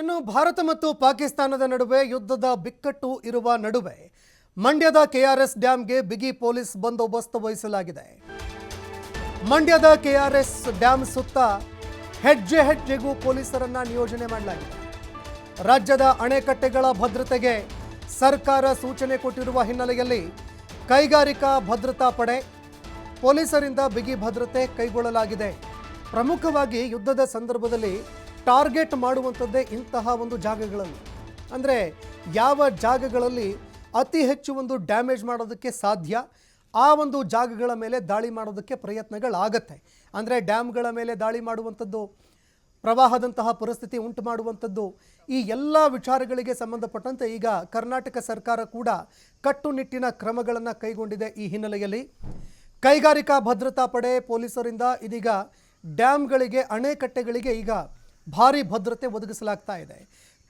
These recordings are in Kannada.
ಇನ್ನು ಭಾರತ ಮತ್ತು ಪಾಕಿಸ್ತಾನದ ನಡುವೆ ಯುದ್ಧದ ಬಿಕ್ಕಟ್ಟು ಇರುವ ನಡುವೆ ಮಂಡ್ಯದ ಕೆಆರ್ಎಸ್ ಡ್ಯಾಂಗೆ ಬಿಗಿ ಪೊಲೀಸ್ ಬಂದೋಬಸ್ತ್ ವಹಿಸಲಾಗಿದೆ. ಮಂಡ್ಯದ ಕೆಆರ್ಎಸ್ ಡ್ಯಾಮ್ ಸುತ್ತ ಹೆಜ್ಜೆ ಹೆಜ್ಜೆಗೂ ಪೊಲೀಸರನ್ನ ನಿಯೋಜನೆ ಮಾಡಲಾಗಿದೆ. ರಾಜ್ಯದ ಅಣೆಕಟ್ಟೆಗಳ ಭದ್ರತೆಗೆ ಸರ್ಕಾರ ಸೂಚನೆ ಕೊಟ್ಟಿರುವ ಹಿನ್ನೆಲೆಯಲ್ಲಿ ಕೈಗಾರಿಕಾ ಭದ್ರತಾ ಪಡೆ ಪೊಲೀಸರಿಂದ ಬಿಗಿ ಭದ್ರತೆ ಕೈಗೊಳ್ಳಲಾಗಿದೆ. ಪ್ರಮುಖವಾಗಿ ಯುದ್ಧದ ಸಂದರ್ಭದಲ್ಲಿ ಟಾರ್ಗೆಟ್ ಮಾಡುವಂಥದ್ದೇ ಇಂತಹ ಒಂದು ಜಾಗಗಳಲ್ಲಿ. ಅಂದರೆ ಯಾವ ಜಾಗಗಳಲ್ಲಿ ಅತಿ ಹೆಚ್ಚು ಒಂದು ಡ್ಯಾಮೇಜ್ ಮಾಡೋದಕ್ಕೆ ಸಾಧ್ಯ? ಆ ಒಂದು ಜಾಗಗಳ ಮೇಲೆ ದಾಳಿ ಮಾಡೋದಕ್ಕೆ ಪ್ರಯತ್ನಗಳಾಗತ್ತೆ. ಅಂದರೆ ಡ್ಯಾಮ್ಗಳ ಮೇಲೆ ದಾಳಿ ಮಾಡುವಂಥದ್ದು, ಪ್ರವಾಹದಂತಹ ಪರಿಸ್ಥಿತಿ ಉಂಟು ಮಾಡುವಂಥದ್ದು, ಈ ಎಲ್ಲ ವಿಚಾರಗಳಿಗೆ ಸಂಬಂಧಪಟ್ಟಂತೆ ಈಗ ಕರ್ನಾಟಕ ಸರ್ಕಾರ ಕೂಡ ಕಟ್ಟುನಿಟ್ಟಿನ ಕ್ರಮಗಳನ್ನು ಕೈಗೊಂಡಿದೆ ಈ ಹಿನ್ನೆಲೆಯಲ್ಲಿ. ಕೈಗಾರಿಕಾ ಭದ್ರತಾ ಪಡೆ ಪೊಲೀಸರಿಂದ ಇದೀಗ ಡ್ಯಾಮ್ಗಳಿಗೆ, ಅಣೆಕಟ್ಟೆಗಳಿಗೆ ಈಗ ಭಾರಿ ಭದ್ರತೆ ಒದಗಿಸಲಾಗ್ತಾ ಇದೆ.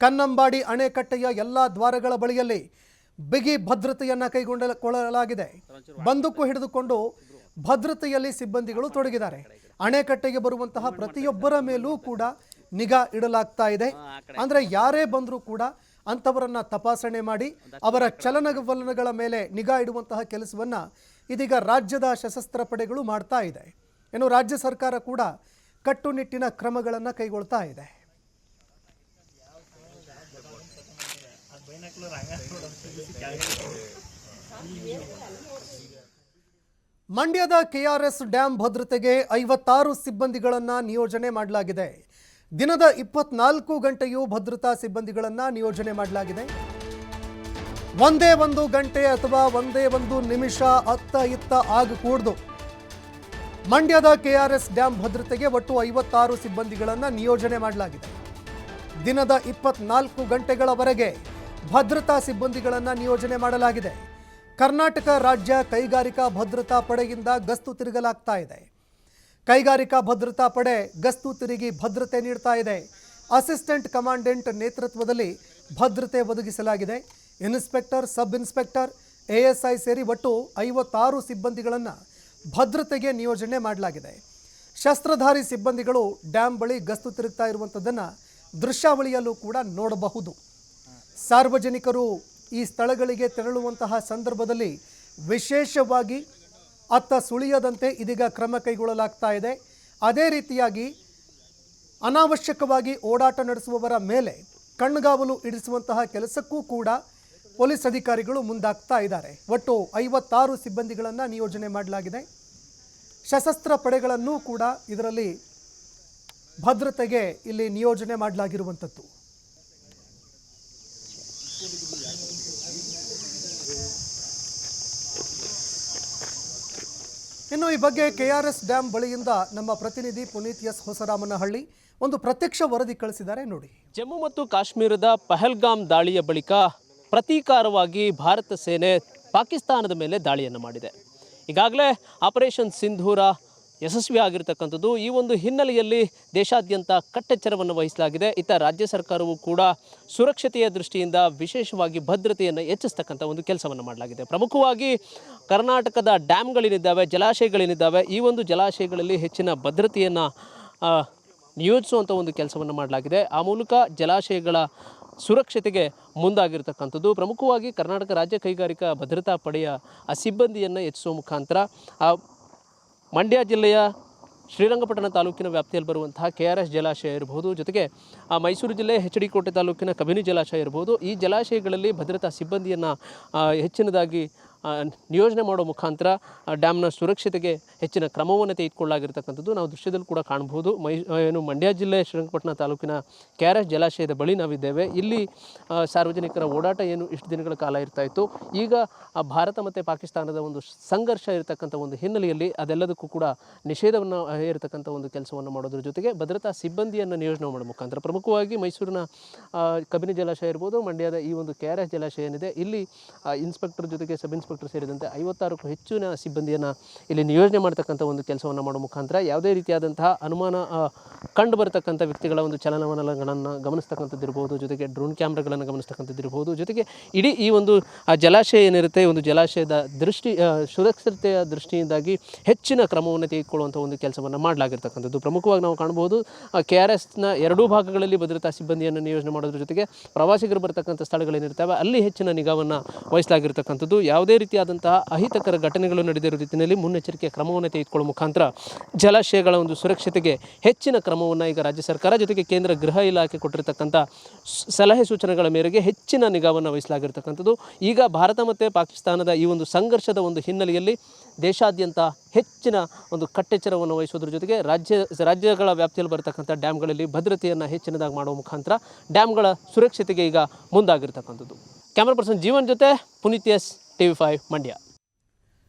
ಕನ್ನಂಬಾಡಿ ಅಣೆಕಟ್ಟೆಯ ಎಲ್ಲ ದ್ವಾರಗಳ ಬಳಿಯಲ್ಲಿ ಬಿಗಿ ಭದ್ರತೆಯನ್ನು ಕೈಗೊಂಡಕೊಳ್ಳಲಾಗಿದೆ ಬಂದೂಕು ಹಿಡಿದುಕೊಂಡು ಭದ್ರತೆಯಲ್ಲಿ ಸಿಬ್ಬಂದಿಗಳು ತೊಡಗಿದ್ದಾರೆ. ಅಣೆಕಟ್ಟೆಗೆ ಬರುವಂತಹ ಪ್ರತಿಯೊಬ್ಬರ ಮೇಲೂ ಕೂಡ ನಿಗಾ ಇಡಲಾಗ್ತಾ ಇದೆ. ಅಂದ್ರೆ ಯಾರೇ ಬಂದರೂ ಕೂಡ ಅಂಥವರನ್ನು ತಪಾಸಣೆ ಮಾಡಿ ಅವರ ಚಲನವಲನಗಳ ಮೇಲೆ ನಿಗಾ ಇಡುವಂತಹ ಕೆಲಸವನ್ನ ಇದೀಗ ರಾಜ್ಯದ ಸಶಸ್ತ್ರ ಪಡೆಗಳು ಮಾಡ್ತಾ ಇದೆ. ಇನ್ನು ರಾಜ್ಯ ಸರ್ಕಾರ ಕೂಡ ಕಟ್ಟುನಿಟ್ಟಿನ ಕ್ರಮಗಳನ್ನು ಕೈಗೊಳ್ತಾ ಇದೆ. ಮಂಡ್ಯದ ಕೆಆರ್ಎಸ್ ಡ್ಯಾಂ ಭದ್ರತೆಗೆ ಐವತ್ತಾರು ಸಿಬ್ಬಂದಿಗಳನ್ನು ನಿಯೋಜನೆ ಮಾಡಲಾಗಿದೆ. ದಿನದ ಇಪ್ಪತ್ನಾಲ್ಕು ಗಂಟೆಯೂ ಭದ್ರತಾ ಸಿಬ್ಬಂದಿಗಳನ್ನು ನಿಯೋಜನೆ ಮಾಡಲಾಗಿದೆ. ಒಂದೇ ಒಂದು ಗಂಟೆ ಅಥವಾ ಒಂದೇ ಒಂದು ನಿಮಿಷ ಅತ್ತ ಇತ್ತ ಆಗಕೂಡ್ದು ಮಂಡ್ಯದ ಕೆಆರ್ಎಸ್ ಡ್ಯಾಂ ಭದ್ರತೆಗೆ ಒಟ್ಟು ಐವತ್ತಾರು ಸಿಬ್ಬಂದಿಗಳನ್ನು ನಿಯೋಜನೆ ಮಾಡಲಾಗಿದೆ. ದಿನದ ಇಪ್ಪತ್ನಾಲ್ಕು ಗಂಟೆಗಳವರೆಗೆ ಭದ್ರತಾ ಸಿಬ್ಬಂದಿಗಳನ್ನು ನಿಯೋಜನೆ ಮಾಡಲಾಗಿದೆ. ಕರ್ನಾಟಕ ರಾಜ್ಯ ಕೈಗಾರಿಕಾ ಭದ್ರತಾ ಪಡೆಯಿಂದ ಗಸ್ತು ತಿರುಗಲಾಗ್ತಾ ಇದೆ. ಕೈಗಾರಿಕಾ ಭದ್ರತಾ ಪಡೆ ಗಸ್ತು ತಿರುಗಿ ಭದ್ರತೆ ನೀಡ್ತಾ ಇದೆ. ಅಸಿಸ್ಟೆಂಟ್ ಕಮಾಂಡೆಂಟ್ ನೇತೃತ್ವದಲ್ಲಿ ಭದ್ರತೆ ಒದಗಿಸಲಾಗಿದೆ. ಇನ್ಸ್ಪೆಕ್ಟರ್, ಸಬ್ ಇನ್ಸ್ಪೆಕ್ಟರ್, ಎಎಸ್ಐ ಸೇರಿ ಒಟ್ಟು ಐವತ್ತಾರು ಸಿಬ್ಬಂದಿಗಳನ್ನು ಭದ್ರತೆಗೆ ನಿಯೋಜನೆ ಮಾಡಲಾಗಿದೆ. ಶಸ್ತ್ರಧಾರಿ ಸಿಬ್ಬಂದಿಗಳು ಡ್ಯಾಮ್ ಬಳಿ ಗಸ್ತು ತಿರುಗ್ತಾ ಇರುವಂಥದ್ದನ್ನು ದೃಶ್ಯಾವಳಿಯಲ್ಲೂ ಕೂಡ ನೋಡಬಹುದು. ಸಾರ್ವಜನಿಕರು ಈ ಸ್ಥಳಗಳಿಗೆ ತೆರಳುವಂತಹ ಸಂದರ್ಭದಲ್ಲಿ ವಿಶೇಷವಾಗಿ ಅತ್ತ ಸುಳಿಯದಂತೆ ಇದೀಗ ಕ್ರಮ ಕೈಗೊಳ್ಳಲಾಗ್ತಾ ಇದೆ. ಅದೇ ರೀತಿಯಾಗಿ ಅನಾವಶ್ಯಕವಾಗಿ ಓಡಾಟ ನಡೆಸುವವರ ಮೇಲೆ ಕಣ್ಗಾವಲು ಇಡಿಸುವಂತಹ ಕೆಲಸಕ್ಕೂ ಕೂಡ ಪೊಲೀಸ್ ಅಧಿಕಾರಿಗಳು ಮುಂದಾಗ್ತಾ ಇದ್ದಾರೆ. ಒಟ್ಟು ಐವತ್ತಾರು ಸಿಬ್ಬಂದಿಗಳನ್ನು ನಿಯೋಜನೆ ಮಾಡಲಾಗಿದೆ. ಸಶಸ್ತ್ರ ಪಡೆಗಳನ್ನು ಕೂಡ ಇದರಲ್ಲಿ ಭದ್ರತೆಗೆ ಇಲ್ಲಿ ನಿಯೋಜನೆ ಮಾಡಲಾಗಿರುವಂಥದ್ದು. ಇನ್ನು ಈ ಬಗ್ಗೆ ಕೆಆರ್ಎಸ್ ಡ್ಯಾಮ್ ಬಳಿಯಿಂದ ನಮ್ಮ ಪ್ರತಿನಿಧಿ ಪುನೀತ್ ಎಸ್ ಹೊಸರಾಮನಹಳ್ಳಿ ಒಂದು ಪ್ರತ್ಯಕ್ಷ ವರದಿ ಕಳಿಸಿದ್ದಾರೆ. ನೋಡಿ. ಜಮ್ಮು ಮತ್ತು ಕಾಶ್ಮೀರದ ಪಹಲ್ಗಾಮ್ ದಾಳಿಯ ಬಳಿಕ ಪ್ರತೀಕಾರವಾಗಿ ಭಾರತ ಸೇನೆ ಪಾಕಿಸ್ತಾನದ ಮೇಲೆ ದಾಳಿಯನ್ನು ಮಾಡಿದೆ. ಈಗಾಗಲೇ ಆಪರೇಷನ್ ಸಿಂಧೂರ ಯಶಸ್ವಿ ಆಗಿರತಕ್ಕಂಥದ್ದು ಈ ಒಂದು ಹಿನ್ನೆಲೆಯಲ್ಲಿ ದೇಶಾದ್ಯಂತ ಕಟ್ಟೆಚ್ಚರವನ್ನು ವಹಿಸಲಾಗಿದೆ. ಇತ್ತ ರಾಜ್ಯ ಸರ್ಕಾರವು ಕೂಡ ಸುರಕ್ಷತೆಯ ದೃಷ್ಟಿಯಿಂದ ವಿಶೇಷವಾಗಿ ಭದ್ರತೆಯನ್ನು ಹೆಚ್ಚಿಸ್ತಕ್ಕಂಥ ಒಂದು ಕೆಲಸವನ್ನು ಮಾಡಲಾಗಿದೆ. ಪ್ರಮುಖವಾಗಿ ಕರ್ನಾಟಕದ ಡ್ಯಾಮ್ಗಳೇನಿದ್ದಾವೆ, ಜಲಾಶಯಗಳೇನಿದ್ದಾವೆ, ಈ ಒಂದು ಜಲಾಶಯಗಳಲ್ಲಿ ಹೆಚ್ಚಿನ ಭದ್ರತೆಯನ್ನು ನಿಯೋಜಿಸುವಂಥ ಒಂದು ಕೆಲಸವನ್ನು ಮಾಡಲಾಗಿದೆ. ಆ ಮೂಲಕ ಜಲಾಶಯಗಳ ಸುರಕ್ಷತೆಗೆ ಮುಂದಾಗಿರ್ತಕ್ಕಂಥದ್ದು. ಪ್ರಮುಖವಾಗಿ ಕರ್ನಾಟಕ ರಾಜ್ಯ ಕೈಗಾರಿಕಾ ಭದ್ರತಾ ಪಡೆಯ ಆ ಸಿಬ್ಬಂದಿಯನ್ನು ಹೆಚ್ಚಿಸುವ ಮುಖಾಂತರ ಆ ಮಂಡ್ಯ ಜಿಲ್ಲೆಯ ಶ್ರೀರಂಗಪಟ್ಟಣ ತಾಲೂಕಿನ ವ್ಯಾಪ್ತಿಯಲ್ಲಿ ಬರುವಂತಹ ಕೆ ಆರ್ ಎಸ್ ಜಲಾಶಯ ಇರಬಹುದು. ಜೊತೆಗೆ ಆ ಮೈಸೂರು ಜಿಲ್ಲೆ ಹೆಚ್ ಡಿ ಕೋಟೆ ತಾಲೂಕಿನ ಕಬಿನಿ ಜಲಾಶಯ ಇರಬಹುದು. ಈ ಜಲಾಶಯಗಳಲ್ಲಿ ಭದ್ರತಾ ಸಿಬ್ಬಂದಿಯನ್ನು ಹೆಚ್ಚಿನದಾಗಿ ನಿಯೋಜನೆ ಮಾಡೋ ಮುಖಾಂತರ ಡ್ಯಾಮ್ನ ಸುರಕ್ಷತೆಗೆ ಹೆಚ್ಚಿನ ಕ್ರಮವನ್ನು ತೆಗೆದುಕೊಳ್ಳಾಗಿರ್ತಕ್ಕಂಥದ್ದು ನಾವು ದೃಶ್ಯದಲ್ಲಿ ಕೂಡ ಕಾಣಬಹುದು. ಮೈ ಏನು ಮಂಡ್ಯ ಜಿಲ್ಲೆ ಶ್ರೀರಂಗಪಟ್ಟಣ ತಾಲೂಕಿನ ಕೆ ಆರ್ ಎಸ್ ಜಲಾಶಯದ ಬಳಿ ನಾವಿದ್ದೇವೆ. ಇಲ್ಲಿ ಸಾರ್ವಜನಿಕರ ಓಡಾಟ ಏನು ಇಷ್ಟು ದಿನಗಳ ಕಾಲ ಇರ್ತಾ ಇತ್ತು. ಈಗ ಭಾರತ ಮತ್ತು ಪಾಕಿಸ್ತಾನದ ಒಂದು ಸಂಘರ್ಷ ಇರತಕ್ಕಂಥ ಒಂದು ಹಿನ್ನೆಲೆಯಲ್ಲಿ ಅದೆಲ್ಲದಕ್ಕೂ ಕೂಡ ನಿಷೇಧವನ್ನು ಇರತಕ್ಕಂಥ ಒಂದು ಕೆಲಸವನ್ನು ಮಾಡೋದ್ರ ಜೊತೆಗೆ ಭದ್ರತಾ ಸಿಬ್ಬಂದಿಯನ್ನು ನಿಯೋಜನೆ ಮಾಡೋ ಮುಖಾಂತರ ಪ್ರಮುಖವಾಗಿ ಮೈಸೂರಿನ ಕಬಿನಿ ಜಲಾಶಯ ಇರ್ಬೋದು, ಮಂಡ್ಯದ ಈ ಒಂದು ಕೆ ಜಲಾಶಯ ಏನಿದೆ, ಇಲ್ಲಿ ಇನ್ಸ್ಪೆಕ್ಟರ್ ಜೊತೆಗೆ ಸಬ್ ಇನ್ಸ್ಪೆಕ್ಟರ್ ಇನ್ಸ್ಪೆಕ್ಟರ್ ಸೇರಿದಂತೆ ಐವತ್ತಾರಕ್ಕೂ ಹೆಚ್ಚಿನ ಸಿಬ್ಬಂದಿಯನ್ನು ಇಲ್ಲಿ ನಿಯೋಜನೆ ಮಾಡ್ತಕ್ಕಂಥ ಒಂದು ಕೆಲಸವನ್ನು ಮಾಡೋ ಮುಖಾಂತರ ಯಾವುದೇ ರೀತಿಯಾದಂತಹ ಅನುಮಾನ ಕಂಡು ಬರತಕ್ಕಂಥ ವ್ಯಕ್ತಿಗಳ ಒಂದು ಚಲನವಲನಗಳನ್ನು ಗಮನಿಸ್ತಕ್ಕಂಥದ್ದು ಇರ್ಬೋದು ಜೊತೆಗೆ ಡ್ರೋನ್ ಕ್ಯಾಮ್ರಾಗಳನ್ನು ಗಮನಿಸ್ತಕ್ಕಂಥದ್ದು ಇರ್ಬೋದು ಜೊತೆಗೆ ಇಡೀ ಈ ಒಂದು, ಆ, ಜಲಾಶಯ ಏನಿರುತ್ತೆ, ಒಂದು ಜಲಾಶಯದ ದೃಷ್ಟಿ ಸುರಕ್ಷತೆಯ ದೃಷ್ಟಿಯಿಂದಾಗಿ ಹೆಚ್ಚಿನ ಕ್ರಮವನ್ನು ತೆಗೆದುಕೊಳ್ಳುವಂಥ ಒಂದು ಕೆಲಸವನ್ನು ಮಾಡಲಾಗಿರ್ತಕ್ಕಂಥದ್ದು. ಪ್ರಮುಖವಾಗಿ ನಾವು ಕಾಣಬಹುದು ಕೆ ಆರ್ ಎಸ್ನ ಎರಡೂ ಭಾಗಗಳಲ್ಲಿ ಭದ್ರತಾ ಸಿಬ್ಬಂದಿಯನ್ನು ನಿಯೋಜನೆ ಮಾಡೋದ್ರ ಜೊತೆಗೆ ಪ್ರವಾಸಿಗರು ಬರ್ತಕ್ಕಂಥ ಸ್ಥಳಗಳೇನಿರ್ತವೆ, ಅಲ್ಲಿ ಹೆಚ್ಚಿನ ನಿಗಾವನ್ನು ವಹಿಸಲಾಗಿರ್ತಕ್ಕಂಥದ್ದು. ಯಾವುದೇ ರೀತಿಯಾದಂತಹ ಅಹಿತಕರ ಘಟನೆಗಳು ನಡೆದಿರುವ ರೀತಿಯಲ್ಲಿ ಮುನ್ನೆಚ್ಚರಿಕೆ ಕ್ರಮವನ್ನು ತೆಗೆದುಕೊಳ್ಳುವ ಮುಖಾಂತರ ಜಲಾಶಯಗಳ ಒಂದು ಸುರಕ್ಷತೆಗೆ ಹೆಚ್ಚಿನ ಕ್ರಮವನ್ನು ಈಗ ರಾಜ್ಯ ಸರ್ಕಾರ ಜೊತೆಗೆ ಕೇಂದ್ರ ಗೃಹ ಇಲಾಖೆ ಕೊಟ್ಟಿರತಕ್ಕಂಥ ಸಲಹೆ ಸೂಚನೆಗಳ ಮೇರೆಗೆ ಹೆಚ್ಚಿನ ನಿಗಾವನ್ನು ವಹಿಸಲಾಗಿರ್ತಕ್ಕಂಥದ್ದು. ಈಗ ಭಾರತ ಮತ್ತು ಪಾಕಿಸ್ತಾನದ ಈ ಒಂದು ಸಂಘರ್ಷದ ಒಂದು ಹಿನ್ನೆಲೆಯಲ್ಲಿ ದೇಶಾದ್ಯಂತ ಹೆಚ್ಚಿನ ಒಂದು ಕಟ್ಟೆಚ್ಚರವನ್ನು ವಹಿಸೋದ್ರ ಜೊತೆಗೆ ರಾಜ್ಯ ರಾಜ್ಯಗಳ ವ್ಯಾಪ್ತಿಯಲ್ಲಿ ಬರತಕ್ಕಂಥ ಡ್ಯಾಮ್ಗಳಲ್ಲಿ ಭದ್ರತೆಯನ್ನು ಹೆಚ್ಚಿನದಾಗಿ ಮಾಡುವ ಮುಖಾಂತರ ಡ್ಯಾಮ್ಗಳ ಸುರಕ್ಷತೆಗೆ ಈಗ ಮುಂದಾಗಿರ್ತಕ್ಕಂಥದ್ದು. ಕ್ಯಾಮ್ರಾ ಪರ್ಸನ್ ಜೀವನ್ ಜೊತೆ Puneeth S. T V five മണ്ടിയ